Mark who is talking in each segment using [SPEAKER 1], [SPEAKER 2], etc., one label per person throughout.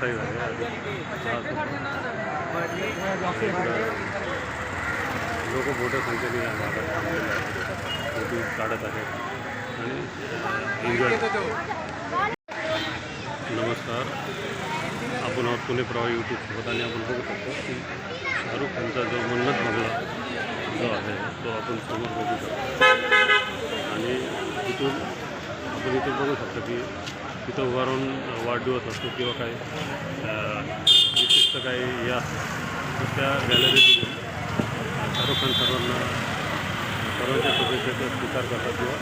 [SPEAKER 1] Size आहे. लोक मोठ्या संख्येने फोटो काढत आहेत. आणि एन्जॉय नमस्कार. आपण आहोत पुणे प्रवाह यूट्यूबसोबत आणि आपण बघू शकतो की शाहरुख खानचा जो मन्नत बंगला जो आहे तो आपण समोर बघू शकतो. आणि इथून आपण इथून बघू शकतो की तिथं उभा राहून वाढदिवस असतो किंवा काही विशिष्ट काही हे असतं तर त्या गॅलरीत शाहरुख खान सर्वांना सर्वांच्या शुभेच्छेचा स्वीकार करतात किंवा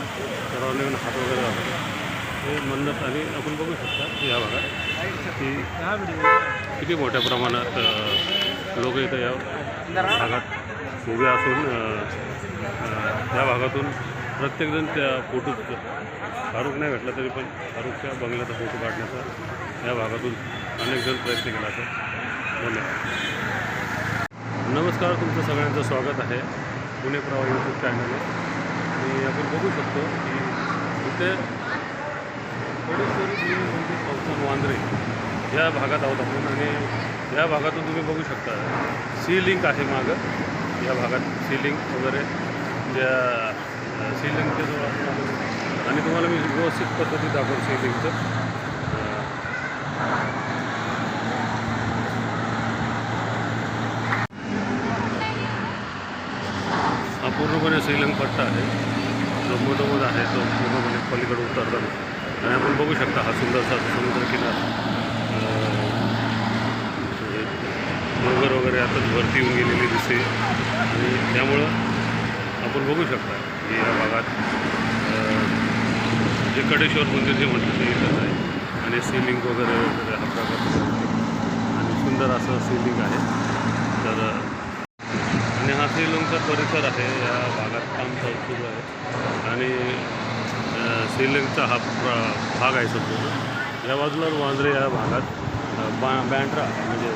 [SPEAKER 1] सर्वांनी येऊन हात वगैरे लावतात. हे मन्नत आणि आपण बघू शकता या भागात की किती मोठ्या प्रमाणात लोक इथं या भागात उभे असून या भागातून प्रत्येकजण त्या फोटो फारूक नाही भेटला तरी पण फारूकच्या बंगल्याचा फोटो काढण्याचा या भागातून अनेकजण प्रयत्न केला तर धन्यवाद. नमस्कार तुमचं सगळ्यांचं स्वागत आहे पुणे प्रवाह यूट्यूब चॅनलवर आणि आपण बघू शकतो की इथे कोडेश्वरी देवी म्हणजे वांद्रे या भागात आहोत आपण. आणि या भागातून तुम्ही बघू शकता सी लिंक आहे मागं. या भागात सी लिंक वगैरे. ज्या श्रीलंकेचं आपण आणि तुम्हाला मी व्यवस्थित पद्धती दाखवतो श्रीलंकेचं. हा पूर्णपणे श्रीलंक पट्टा आहे. जो मधोमध आहे तो पूर्णपणे पलीकडे उतरताना आणि आपण बघू शकता हा सुंदरसा समुद्र किनारा डोंगर वगैरे आताच भरती होऊन गेलेली दिसते. आणि त्यामुळं आपण बघू शकता. की या भागात जे कडे,श्वर मंदिर जे म्हटलं ते इथंच आहे. आणि सिलिंग वगैरे वगैरे हा प्रकार आणि सुंदर असं सिलिंग आहे. तर आणि हा श्रीलंका परिसर आहे या भागात काम सुरू आहे. आणि श्रीलंकचा हा प्र भाग आहे संपूर्ण. या बाजूला वांद्रे या भागात बा बँड्रा म्हणजे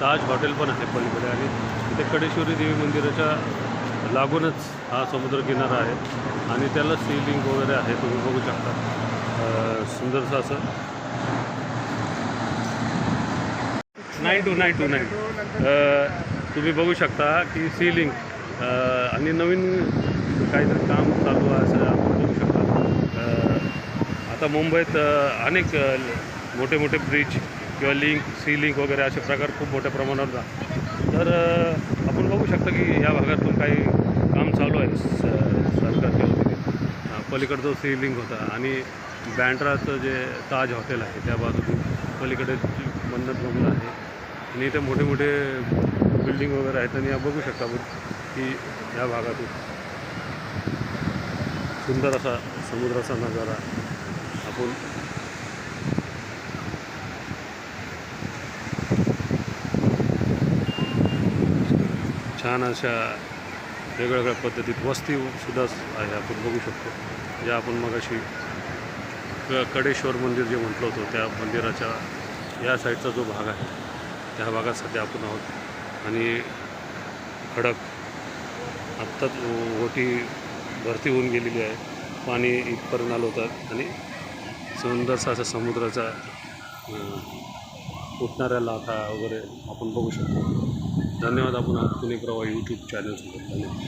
[SPEAKER 1] ताज हॉटेल पण आहे पलीकडे आणि तिथे कडेश्वरी देवी मंदिराच्या लागूनच हा समुद्रकिनारा आहे आणि त्याला सीलिंग वगैरे आहे तुम्ही बघू शकता. सुंदरसं असं nine two nine two nine तुम्ही बघू शकता की सीलिंग आणि नवीन काहीतरी काम चालू आहे असं आपण बघू शकता. आता मुंबईत अनेक मोठे मोठे ब्रिज किंवा लिंक सी लिंक वगैरे असे प्रकार खूप मोठ्या प्रमाणावर जातात तर आपण बघू शकता की या भागातून काही काम चालू आहे. सरकारच्या वतीने पलीकडं जो सी लिंक होता आणि बँड्राचं जे ताज हॉटेल आहे त्या बाजूतून पलीकडे मन्नत बंगला आहे आणि इथे मोठे मोठे बिल्डिंग वगैरे आहेत. आणि या बघू शकता आपण की या भागातून सुंदर असा समुद्राचा नजारा आपण छान अशा वेगवेगळ्या पद्धतीत वस्तीसुद्धा आहे आपण बघू शकतो. ज्या आपण मगाशी क कडेश्वर मंदिर जे म्हटलं होतं त्या मंदिराच्या या साईडचा जो भाग आहे त्या भागात सध्या आपण आहोत. आणि खडक आत्ताच ओटी भरती होऊन गेलेली आहे. पाणी इथपर्यंत आलं होतं आणि सुंदरसा असा समुद्राचा उठणाऱ्या लाटा वगैरे आपण बघू शकतो. धन्यवाद आपण आहात पुणे प्रवाह यूट्यूब चॅनलसोबत धन्यवाद